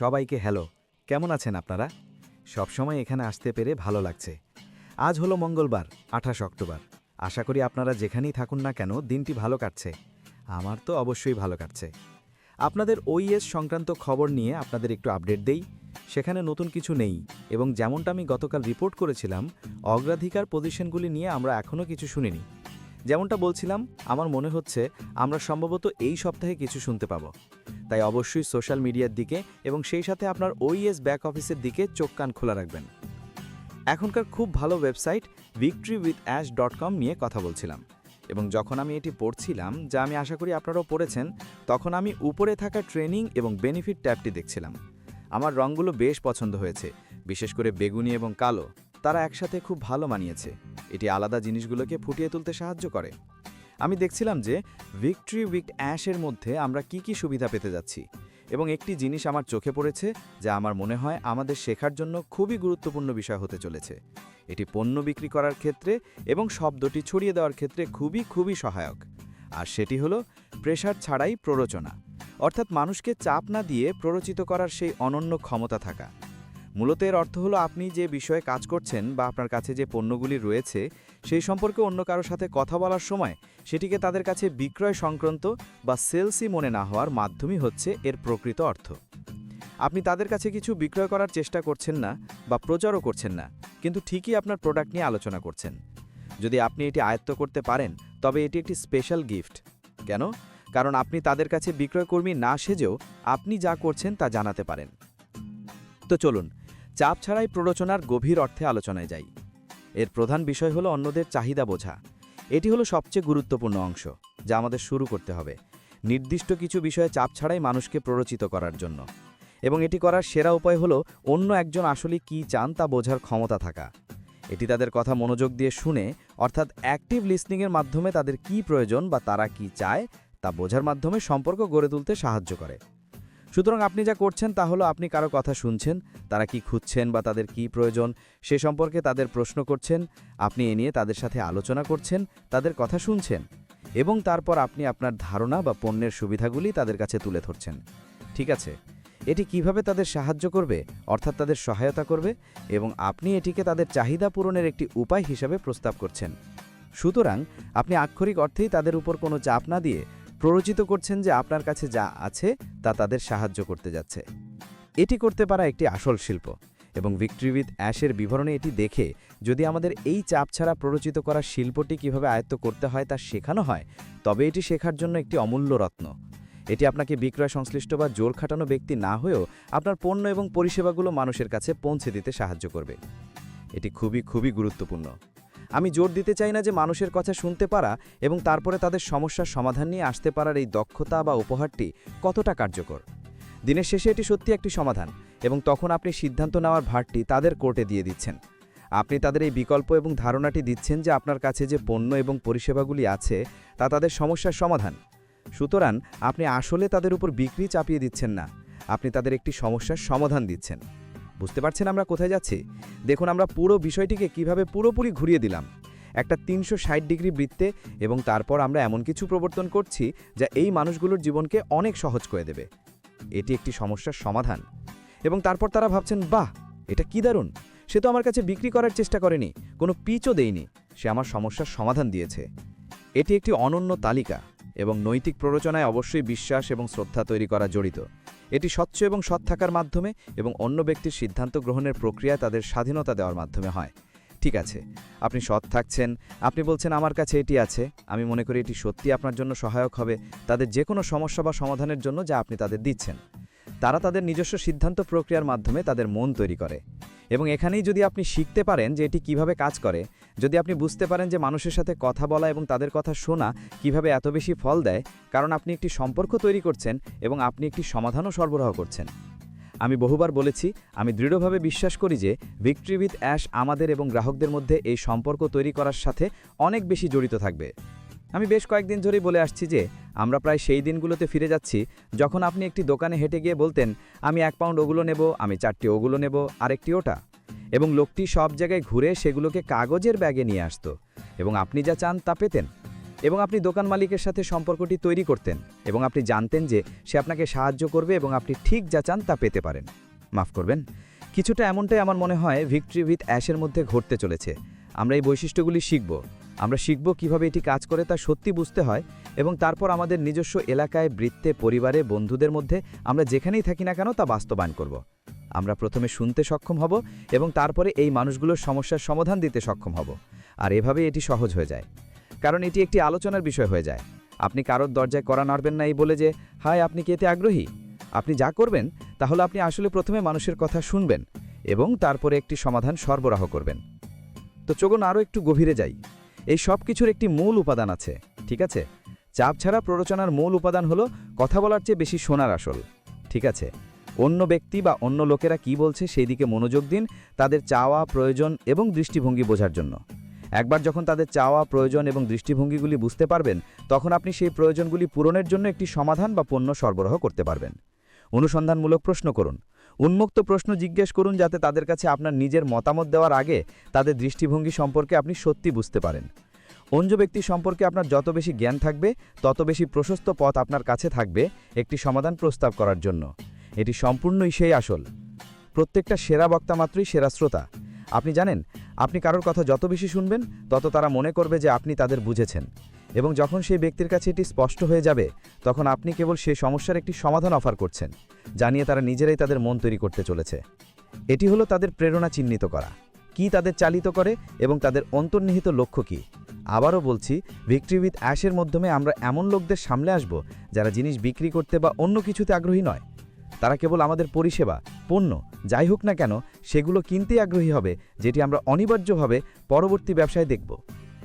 সবাইকে হ্যালো, কেমন আছেন আপনারা? সবসময় এখানে আসতে পেরে ভালো লাগছে। আজ হলো মঙ্গলবার, আঠাশ অক্টোবর। আশা করি আপনারা যেখানেই থাকুন না কেন, দিনটি ভালো কাটছে। আমার তো অবশ্যই ভালো কাটছে। আপনাদের ওইএস সংক্রান্ত খবর নিয়ে আপনাদের একটু আপডেট দেই। সেখানে নতুন কিছু নেই, এবং যেমনটা আমি গতকাল রিপোর্ট করেছিলাম, অগ্রাধিকার পজিশনগুলি নিয়ে আমরা এখনও কিছু শুনিনি। যেমনটা বলছিলাম, আমার মনে হচ্ছে আমরা সম্ভবত এই সপ্তাহে কিছু শুনতে পাবো। তাই অবশ্যই সোশ্যাল মিডিয়ার দিকে এবং সেই সাথে আপনার ওইএস ব্যাক অফিসের দিকে চোখ কান খোলা রাখবেন। এখনকার খুব ভালো website victory with ash dot com নিয়ে কথা বলছিলাম এবং যখন আমি এটি পড়ছিলাম, যা আমি আশা করি আপনারাও পড়েছেন, তখন আমি উপরে থাকা ট্রেনিং এবং বেনিফিট ট্যাবটি দেখছিলাম। আমার রঙগুলো বেশ পছন্দ হয়েছে, বিশেষ করে বেগুনি এবং কালো, তারা একসাথে খুব ভালো মানিয়েছে। এটি আলাদা জিনিসগুলোকে ফুটিয়ে তুলতে সাহায্য করে। আমি দেখছিলাম যে ভিক্টরি উইক অ্যাশের মধ্যে আমরা কি কি সুবিধা পেতে যাচ্ছি এবং একটি জিনিস আমার চোখে পড়েছে যা আমার মনে হয় আমাদের শেখার জন্য খুবই গুরুত্বপূর্ণ বিষয় হতে চলেছে। এটি পণ্য বিক্রি করার ক্ষেত্রে এবং শব্দটি ছড়িয়ে দেওয়ার ক্ষেত্রে খুবই খুবই সহায়ক। আর সেটি হলো প্রেশার ছাড়াই প্ররোচনা। অর্থাৎ মানুষকে চাপ না দিয়ে প্ররোচিত করার সেই অনন্য ক্ষমতা থাকা। মূলত এর অর্থ হলো আপনি যে বিষয়ে কাজ করছেন বা আপনার কাছে যে পণ্যগুলি রয়েছে, সেই সম্পর্কে অন্য কারোর সাথে কথা বলার সময় সেটিকে তাদের কাছে বিক্রয় সংক্রান্ত বা সেলসই মনে না হওয়ার মাধ্যমই হচ্ছে এর প্রকৃত অর্থ। আপনি তাদের কাছে কিছু বিক্রয় করার চেষ্টা করছেন না বা প্রচারও করছেন না, কিন্তু ঠিকই আপনার প্রোডাক্ট নিয়ে আলোচনা করছেন। যদি আপনি এটি আয়ত্ত করতে পারেন, তবে এটি একটি স্পেশাল গিফট। কেন? কারণ আপনি তাদের কাছে বিক্রয়কর্মী না সেজেও আপনি যা করছেন তা জানাতে পারেন। তো চলুন চাপ ছাড়াই প্ররোচনার গভীর অর্থে আলোচনায় যাই। এর প্রধান বিষয় হলো অন্যদের চাহিদা বোঝা। এটি হলো সবচেয়ে গুরুত্বপূর্ণ অংশ, যা আমাদের শুরু করতে হবে। নির্দিষ্ট কিছু বিষয়ে চাপ ছাড়াই মানুষকে প্ররোচিত করার জন্য। এবং এটি করার সেরা উপায় হলো অন্য একজন আসলে কি চান তা বোঝার ক্ষমতা থাকা। এটি তাদের কথা মনোযোগ দিয়ে শুনে, অর্থাৎ অ্যাক্টিভ লিসনিংয়ের মাধ্যমে তাদের কি প্রয়োজন বা তারা কি চায়, তা বোঝার মাধ্যমে সম্পর্ক গড়ে তুলতে সাহায্য করে। সুতরাং আপনি যা করছেন তা হলো আপনি কারও কথা শুনছেন, তারা কি খুঁজছেন বা তাদের কি প্রয়োজন সে সম্পর্কে তাদের প্রশ্ন করছেন, আপনি এ নিয়ে তাদের সাথে আলোচনা করছেন, তাদের কথা শুনছেন এবং তারপর আপনি আপনার ধারণা বা পণ্যের সুবিধাগুলি তাদের কাছে তুলে ধরছেন। ঠিক আছে? এটি কীভাবে তাদের সাহায্য করবে, অর্থাৎ তাদের সহায়তা করবে এবং আপনি এটিকে তাদের চাহিদা পূরণের একটি উপায় হিসাবে প্রস্তাব করছেন। সুতরাং আপনি আক্ষরিক অর্থেই তাদের উপর কোনো চাপ না দিয়ে প্ররোচিত করছেন যে আপনার কাছে যা আছে তা তাদের সাহায্য করতে যাচ্ছে। এটি করতে পারা একটি আসল শিল্প এবং ভিক্টরি উইথ অ্যাশের বিবরণে এটি দেখে যদি আমাদের এই চাপ ছাড়া প্ররোচিত করা শিল্পটি কীভাবে আয়ত্ত করতে হয় তা শেখানো হয়, তবে এটি শেখার জন্য একটি অমূল্য রত্ন। এটি আপনাকে বিক্রয় সংশ্লিষ্ট বা জোর খাটানো ব্যক্তি না হয়েও আপনার পণ্য এবং পরিষেবাগুলো মানুষের কাছে পৌঁছে দিতে সাহায্য করবে। এটি খুবই খুবই গুরুত্বপূর্ণ। আমি জোর দিতে চাই না যে মানুষের কথা শুনতে পারা এবং তারপরে তাদের সমস্যার সমাধান নিয়ে আসতে পারার এই দক্ষতা বা উপহারটি কতটা কার্যকর। দিনের শেষে এটি সত্যি একটি সমাধান এবং তখন আপনি সিদ্ধান্ত নেওয়ার ভারটি তাদের কোর্টে দিয়ে দিচ্ছেন। আপনি তাদের এই বিকল্প এবং ধারণাটি দিচ্ছেন যে আপনার কাছে যে পণ্য এবং পরিষেবাগুলি আছে, তা তাদের সমস্যার সমাধান। সুতরাং আপনি আসলে তাদের উপর বিক্রি চাপিয়ে দিচ্ছেন না, আপনি তাদের একটি সমস্যার সমাধান দিচ্ছেন। বুঝতে পারছেন আমরা কোথায় যাচ্ছি? দেখুন, আমরা পুরো বিষয়টিকে কীভাবে পুরোপুরি ঘুরিয়ে দিলাম। একটা তিনশো ষাট ডিগ্রি বৃত্তে এবং তারপর আমরা এমন কিছু প্রবর্তন করছি যা এই মানুষগুলোর জীবনকে অনেক সহজ করে দেবে। এটি একটি সমস্যার সমাধান। এবং তারপর তারা ভাবছেন, বাহ, এটা কি দারুণ! সে তো আমার কাছে বিক্রি করার চেষ্টা করেনি, কোনো পিচও দেয়নি। সে আমার সমস্যার সমাধান দিয়েছে। এটি একটি অনন্য তালিকা এবং নৈতিক প্ররোচনায় অবশ্যই বিশ্বাস এবং শ্রদ্ধা তৈরি করা জড়িত। এটি স্বচ্ছ এবং সৎ থাকার মাধ্যমে এবং অন্য ব্যক্তির সিদ্ধান্ত গ্রহণের প্রক্রিয়ায় তাদের স্বাধীনতা দেওয়ার মাধ্যমে হয়। ঠিক আছে, আপনি সৎ থাকছেন, আপনি বলছেন, আমার কাছে এটি আছে, আমি মনে করি এটি সত্যি আপনার জন্য সহায়ক হবে, তাদের যে কোনো সমস্যা বা সমাধানের জন্য যা আপনি তাদের দিচ্ছেন। তারা তাদের নিজস্ব সিদ্ধান্ত প্রক্রিয়ার মাধ্যমে তাদের মন তৈরি করে। এবং এখানেই যদি আপনি শিখতে পারেন যে এটি কীভাবে কাজ করে, যদি আপনি বুঝতে পারেন যে মানুষের সাথে কথা বলা এবং তাদের কথা শোনা কীভাবে এত বেশি ফল দেয়, কারণ আপনি একটি সম্পর্ক তৈরি করছেন এবং আপনি একটি সমাধানও সরবরাহ করছেন। আমি বহুবার বলেছি, আমি দৃঢ়ভাবে বিশ্বাস করি যে ভিক্টরি উইথ অ্যাশ আমাদের এবং গ্রাহকদের মধ্যে এই সম্পর্ক তৈরি করার সাথে অনেক বেশি জড়িত থাকবে। আমি বেশ কয়েকদিন ধরেই বলে আসছি যে, আমরা প্রায় সেই দিনগুলোতে ফিরে যাচ্ছি, যখন আপনি একটি দোকানে হেঁটে গিয়ে বলতেন, আমি এক পাউন্ড ওগুলো নেব, আমি চারটি ওগুলো নেব, আরেকটি ওটা। এবং লোকটি সব জায়গায় ঘুরে সেগুলোকে কাগজের ব্যাগে নিয়ে আসতো। এবং আপনি যা চান তা পেতেন। এবং আপনি দোকান মালিকের সাথে সম্পর্কটি তৈরি করতেন। এবং আপনি জানতেন যে, সে আপনাকে সাহায্য করবে এবং আপনি ঠিক যা চান তা পেতে পারেন। মাফ করবেন। কিছুটা এমনটাই আমার মনে হয় ভিক্টরি উইথ অ্যাশের মধ্যে ঘটতে চলেছে। আমরা এই বৈশিষ্ট্যগুলি শিখব। আমরা শিখব কীভাবে এটি কাজ করে তা সত্যি বুঝতে হয় এবং তারপর আমাদের নিজস্ব এলাকায়, বৃত্তে, পরিবারে, বন্ধুদের মধ্যে আমরা যেখানেই থাকি না কেন তা বাস্তবায়ন করব। আমরা প্রথমে শুনতে সক্ষম হব এবং তারপরে এই মানুষগুলোর সমস্যার সমাধান দিতে সক্ষম হব। আর এভাবে এটি সহজ হয়ে যায়। কারণ এটি একটি আলোচনার বিষয় হয়ে যায়। আপনি কারোর দরজায় করা নাড়বেন না এই বলে যে, হায়, আপনি কি এতে আগ্রহী? আপনি যা করবেন, তাহলে আপনি আসলে প্রথমে মানুষের কথা শুনবেন এবং তারপরে একটি সমাধান সরবরাহ করবেন। তো চলুন আরও একটু গভীরে যাই। এই সব কিছুর একটি মূল উপাদান আছে, ঠিক আছে? চাপ ছাড়া প্ররোচনার মূল উপাদান হলো কথা বলার চেয়ে বেশি শোনার আসল, ঠিক আছে? অন্য ব্যক্তি বা অন্য লোকেরা কি বলছে সেই দিকে মনোযোগ দিন তাদের চাওয়া, প্রয়োজন এবং দৃষ্টিভঙ্গি বোঝার জন্য। একবার যখন তাদের চাওয়া, প্রয়োজন এবং দৃষ্টিভঙ্গিগুলি বুঝতে পারবেন, তখন আপনি সেই প্রয়োজনগুলি পূরণের জন্য একটি সমাধান বা পণ্য সরবরাহ করতে পারবেন। অনুসন্ধানমূলক প্রশ্ন করুন উন্মুক্ত প্রশ্ন জিজ্ঞেস করুন যাতে তাদের কাছে আপনার নিজের মতামত দেওয়ার আগে তাদের দৃষ্টিভঙ্গি সম্পর্কে আপনি সত্যি বুঝতে পারেন। অন্য ব্যক্তি সম্পর্কে আপনার যত বেশি জ্ঞান থাকবে, তত বেশি প্রশস্ত পথ আপনার কাছে থাকবে একটি সমাধান প্রস্তাব করার জন্য। এটি সম্পূর্ণই সেই আসল। প্রত্যেকটা সেরা বক্তা মাত্রই সেরা শ্রোতা। আপনি জানেন, আপনি কারোর কথা যত বেশি শুনবেন, তত তারা মনে করবে যে আপনি তাদের বুঝেছেন। এবং যখন সেই ব্যক্তির কাছে এটি স্পষ্ট হয়ে যাবে, তখন আপনি কেবল সেই সমস্যার একটি সমাধান অফার করছেন জানিয়ে তারা নিজেরাই তাদের মন তৈরি করতে চলেছে। এটি হলো তাদের প্রেরণা চিহ্নিত করা। কি তাদের চালিত করে এবং তাদের অন্তর্নিহিত লক্ষ্য কী? আবারও বলছি ভিক্টরি উইথ অ্যাশের মাধ্যমে আমরা এমন লোকদের সামনে আসব, যারা জিনিস বিক্রি করতে বা অন্য কিছুতে আগ্রহী নয়। তারা কেবল আমাদের পরিষেবা, পণ্য, যাই হোক না কেন, সেগুলো কিনতেই আগ্রহী হবে, যেটি আমরা অনিবার্যভাবে পরবর্তী ব্যবসায় দেখব।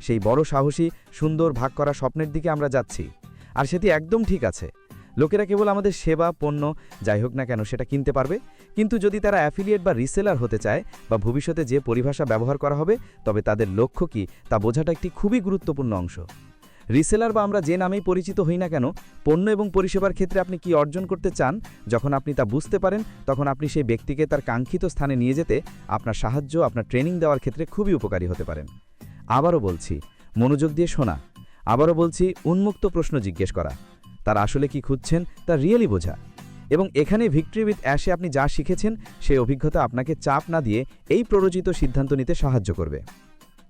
সেই বড় সাহসী সুন্দর ভাগ করা স্বপ্নের দিকে আমরা যাচ্ছি। আর সেটি একদম ঠিক আছে। লোকেরা কেবল আমাদের সেবা, পণ্য, যাই হোক না কেন, সেটা কিনতে পারবে। কিন্তু যদি তারা অ্যাফিলিয়েট বা রিসেলার হতে চায় বা ভবিষ্যতে যে পরিভাষা ব্যবহার করা হবে, তবে তাদের লক্ষ্য কি, তা বোঝাটা একটি খুবই গুরুত্বপূর্ণ অংশ। রিসেলার বা আমরা যে নামেই পরিচিত হই না কেন, পণ্য এবং পরিষেবার ক্ষেত্রে আপনি কি অর্জন করতে চান, যখন আপনি তা বুঝতে পারেন, তখন আপনি সেই ব্যক্তিকে তার কাঙ্ক্ষিত স্থানে নিয়ে যেতে আপনার সাহায্য, আপনার ট্রেনিং দেওয়ার ক্ষেত্রে খুবই উপকারী হতে পারেন। আবারও বলছি, মনোযোগ দিয়ে শোনা। আবারও বলছি, উন্মুক্ত প্রশ্ন জিজ্ঞেস করা। তার আসলে কি খুঁজছেন, তা রিয়েলি বোঝা। এবং এখানে ভিক্টরি উইথ অ্যাশে আপনি যা শিখেছেন সেই অভিজ্ঞতা আপনাকে চাপ না দিয়ে এই প্ররোচিত সিদ্ধান্ত নিতে সাহায্য করবে।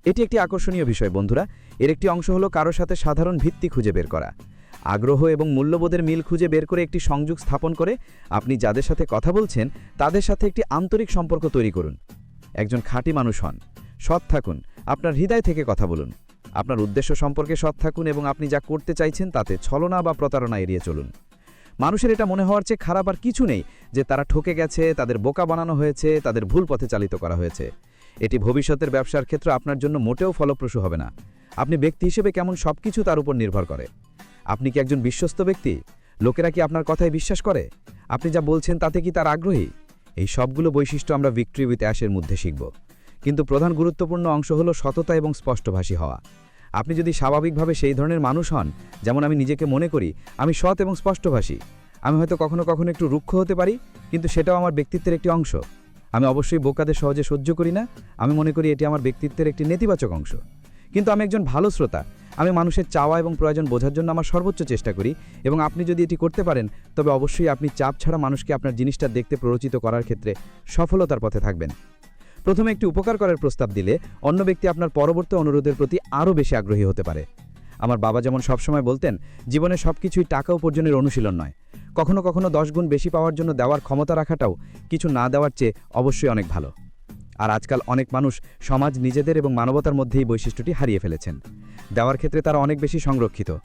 এটি একটি আকর্ষণীয় বিষয়, বন্ধুরা। এর একটি অংশ হলো কারও সাথে সাধারণ ভিত্তি খুঁজে বের করা। আগ্রহ এবং মূল্যবোধের মিল খুঁজে বের করে একটি সংযোগ স্থাপন করে আপনি যাদের সাথে কথা বলছেন, তাদের সাথে একটি আন্তরিক সম্পর্ক তৈরি করুন। একজন খাঁটি মানুষ হন। সৎ থাকুন। আপনার হৃদয় থেকে কথা বলুন। আপনার উদ্দেশ্য সম্পর্কে সৎ থাকুন এবং আপনি যা করতে চাইছেন তাতে ছলনা বা প্রতারণা এড়িয়ে চলুন। মানুষের এটা মনে হওয়ার চেয়ে খারাপ আর কিছু নেই যে তারা ঠকে গেছে, তাদের বোকা বানানো হয়েছে, তাদের ভুল পথে চালিত করা হয়েছে। এটি ভবিষ্যতের ব্যবসার ক্ষেত্রে আপনার জন্য মোটেও ফলপ্রসূ হবে না। আপনি ব্যক্তি হিসেবে কেমন সব কিছু তার উপর নির্ভর করে। আপনি কি একজন বিশ্বস্ত ব্যক্তি? লোকেরা কি আপনার কথায় বিশ্বাস করে? আপনি যা বলছেন তাতে কি তার আগ্রহী? এই সবগুলো বৈশিষ্ট্য আমরা ভিক্টরি উইথ অ্যাশের মধ্যে শিখব। কিন্তু প্রধান গুরুত্বপূর্ণ অংশ হলো সততা এবং স্পষ্টভাষী হওয়া। আপনি যদি স্বাভাবিকভাবে সেই ধরনের মানুষ হন, যেমন আমি নিজেকে মনে করি, আমি সৎ এবং স্পষ্টভাষী। আমি হয়তো কখনো কখনো একটু রুক্ষ হতে পারি, কিন্তু সেটাও আমার ব্যক্তিত্বের একটি অংশ। আমি অবশ্যই বোকাদের সহজে সহ্য করি না, আমি মনে করি এটি আমার ব্যক্তিত্বের একটি নেতিবাচক অংশ। কিন্তু আমি একজন ভালো শ্রোতা, আমি মানুষের চাওয়া এবং প্রয়োজন বোঝার জন্য আমার সর্বোচ্চ চেষ্টা করি এবং আপনি যদি এটি করতে পারেন, তবে অবশ্যই আপনি চাপ ছাড়া মানুষকে আপনার জিনিসটা দেখতে প্ররোচিত করার ক্ষেত্রে সফলতার পথে থাকবেন। প্রথমে একটি উপকার করার প্রস্তাব দিলে অন্য ব্যক্তি আপনার পরবর্তী অনুরোধের প্রতি আরও বেশি আগ্রহী হতে পারে। আমার বাবা যেমন সবসময় বলতেন, জীবনে সব কিছুই টাকা উপার্জনের অনুশীলন নয়। কখনো কখনো দশ গুণ বেশি পাওয়ার জন্য দেওয়ার ক্ষমতা রাখাটাও কিছু না দেওয়ার চেয়ে অবশ্যই অনেক ভালো। আর আজকাল অনেক মানুষ সমাজ নিজেদের এবং মানবতার মধ্যে এই বৈশিষ্ট্যটি হারিয়ে ফেলেছেন। দেওয়ার ক্ষেত্রে তারা অনেক বেশি সংরক্ষিত।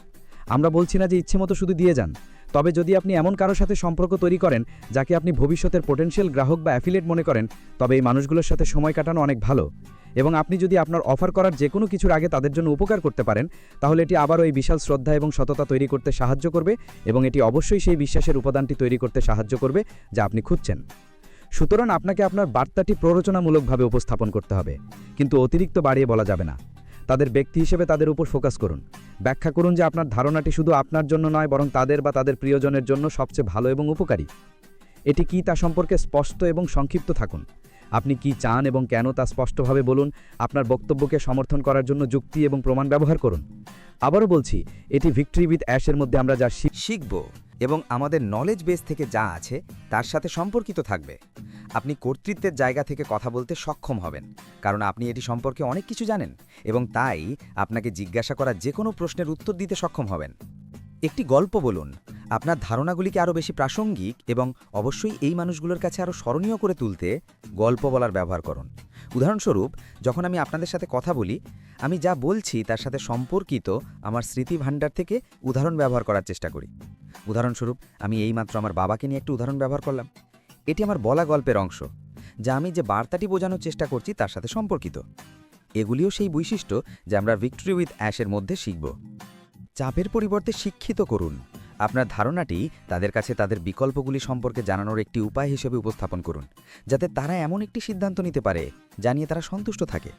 আমরা বলছি না যে ইচ্ছে মতো শুধু দিয়ে যান। তবে যদি আপনি এমন কারোর সাথে সম্পর্ক তৈরি করেন, যাকে আপনি ভবিষ্যতের পোটেনশিয়াল গ্রাহক বা অ্যাফিলেট মনে করেন, তবে এই মানুষগুলোর সাথে সময় কাটানো অনেক ভালো। এবং আপনি যদি আপনার অফার করার যে কোনো কিছুর আগে তাদের জন্য উপকার করতে পারেন, তাহলে এটি আবারও এই বিশাল শ্রদ্ধা এবং সততা তৈরি করতে সাহায্য করবে এবং এটি অবশ্যই সেই বিশ্বাসের উপাদানটি তৈরি করতে সাহায্য করবে যা আপনি খুঁজছেন। সুতরাং আপনাকে আপনার বার্তাটি প্ররোচনামূলকভাবে উপস্থাপন করতে হবে। কিন্তু অতিরিক্ত বাড়িয়ে বলা যাবে না। তাদের ব্যক্তি হিসেবে তাদের উপর ফোকাস করুন। ব্যাখ্যা করুন যে আপনার ধারণাটি শুধু আপনার জন্য নয়, বরং তাদের বা তাদের প্রিয়জনের জন্য সবচেয়ে ভালো এবং উপকারী। এটি কি তা সম্পর্কে স্পষ্ট এবং সংক্ষিপ্ত থাকুন। আপনি কি চান এবং কেন তা স্পষ্টভাবে বলুন, আপনার বক্তব্যকে সমর্থন করার জন্য যুক্তি এবং প্রমাণ ব্যবহার করুন। আবারও বলছি, এটি ভিক্টরি উইথ অ্যাশের মধ্যে আমরা যা শিখ শিখব। এবং আমাদের নলেজ বেস থেকে যা আছে তার সাথে সম্পর্কিত থাকবে। আপনি কর্তৃত্বের জায়গা থেকে কথা বলতে সক্ষম হবেন, কারণ আপনি এটি সম্পর্কে অনেক কিছু জানেন এবং তাই আপনাকে জিজ্ঞাসা করা যে কোনো প্রশ্নের উত্তর দিতে সক্ষম হবেন। একটি গল্প বলুন, আপনার ধারণাগুলিকে আরও বেশি প্রাসঙ্গিক এবং অবশ্যই এই মানুষগুলোর কাছে আরও স্মরণীয় করে তুলতে গল্প বলার ব্যবহার করুন। উদাহরণস্বরূপ, যখন আমি আপনাদের সাথে কথা বলি, আমি যা বলছি তার সাথে সম্পর্কিত আমার স্মৃতিভাণ্ডার থেকে উদাহরণ ব্যবহার করার চেষ্টা করি। উদাহরণস্বরূপ, আমি এইমাত্র আমার বাবাকে নিয়ে একটু উদাহরণ ব্যবহার করলাম। এটি আমার বলা গল্পের অংশ, যা আমি যে বার্তাটি বোঝানোর চেষ্টা করছি তার সাথে সম্পর্কিত। এগুলিও সেই বৈশিষ্ট্য যা আমরা ভিক্টরি উইথ অ্যাশের মধ্যে শিখব। চাপের পরিবর্তে শিক্ষিত করুন। আপনার ধারণাটি তাদের কাছে তাদের বিকল্পগুলি সম্পর্কে জানানোর একটি উপায় হিসেবে উপস্থাপন করুন, যাতে তারা এমন একটি সিদ্ধান্ত নিতে পারে জানিয়ে তারা সন্তুষ্ট থাকে।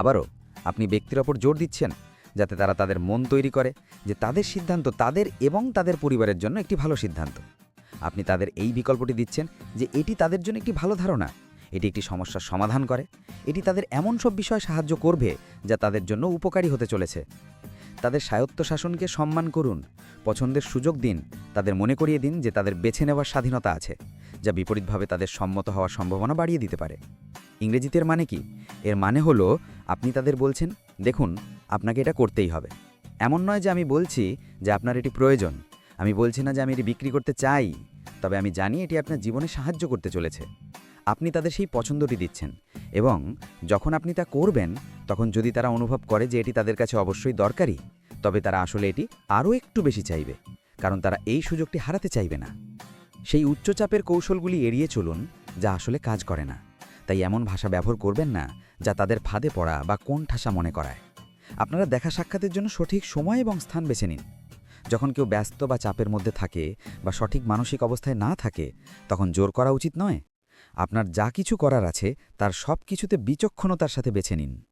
আবারও, আপনি ব্যক্তির ওপর জোর দিচ্ছেন যাতে তারা তাদের মন তৈরি করে যে তাদের সিদ্ধান্ত তাদের এবং তাদের পরিবারের জন্য একটি ভালো সিদ্ধান্ত। আপনি তাদের এই বিকল্পটি দিচ্ছেন যে এটি তাদের জন্য একটি ভালো ধারণা। এটি একটি সমস্যার সমাধান করে। এটি তাদের এমন সব বিষয় সাহায্য করবে যা তাদের জন্য উপকারী হতে চলেছে। তাদের স্বায়ত্তশাসনকে সম্মান করুন। পছন্দের সুযোগ দিন। তাদের মনে করিয়ে দিন যে তাদের বেছে নেওয়ার স্বাধীনতা আছে, যা বিপরীতভাবে তাদের সম্মত হওয়ার সম্ভাবনা বাড়িয়ে দিতে পারে। ইংরেজিতে এর মানে কি? এর মানে হলো, আপনি তাদের বলছেন দেখুন, আপনাকে এটা করতেই হবে। এমন নয় যে আমি বলছি যে আপনার এটি প্রয়োজন। আমি বলছি না যে আমি এটি বিক্রি করতে চাই, তবে আমি জানি এটি আপনার জীবনে সাহায্য করতে চলেছে। আপনি তাদের সেই পছন্দটি দিচ্ছেন এবং যখন আপনি তা করবেন, তখন যদি তারা অনুভব করে যে এটি তাদের কাছে অবশ্যই দরকারি, তবে তারা আসলে এটি আরও একটু বেশি চাইবে, কারণ তারা এই সুযোগটি হারাতে চাইবে না। সেই উচ্চচাপের কৌশলগুলি এড়িয়ে চলুন যা আসলে কাজ করে না। তাই এমন ভাষা ব্যবহার করবেন না যা তাদের ফাঁদে পড়া বা কোন ঠাসা মনে করায়। আপনারা দেখা সাক্ষাতের জন্য সঠিক সময় এবং স্থান বেছে নিন। যখন কেউ ব্যস্ত বা চাপের মধ্যে থাকে বা সঠিক মানসিক অবস্থায় না থাকে, তখন জোর করা উচিত নয়। আপনার যা কিছু করার আছে, তার সব কিছুতে বিচক্ষণতার সাথে বেছে নিন।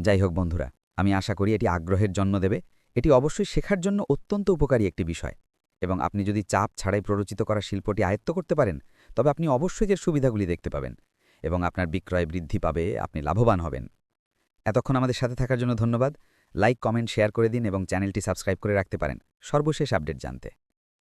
যাই হোক বন্ধুরা, আমি আশা করি এটি আগ্রহের জন্ম দেবে। এটি অবশ্যই শেখার জন্য অত্যন্ত উপকারী একটি বিষয়। এবং আপনি যদি চাপ ছাড়াই প্ররোচিত করা শিল্পটি আয়ত্ত করতে পারেন, তবে আপনি অবশ্যই এর সুবিধাগুলি দেখতে পাবেন। এবং আপনার বিক্রয় বৃদ্ধি পাবে, আপনি লাভবান হবেন। এতক্ষণ আমাদের সাথে থাকার জন্য ধন্যবাদ। লাইক, কমেন্ট, শেয়ার করে দিন এবং চ্যানেলটি সাবস্ক্রাইব করে রাখতে পারেন। সর্বশেষ আপডেট জানতে।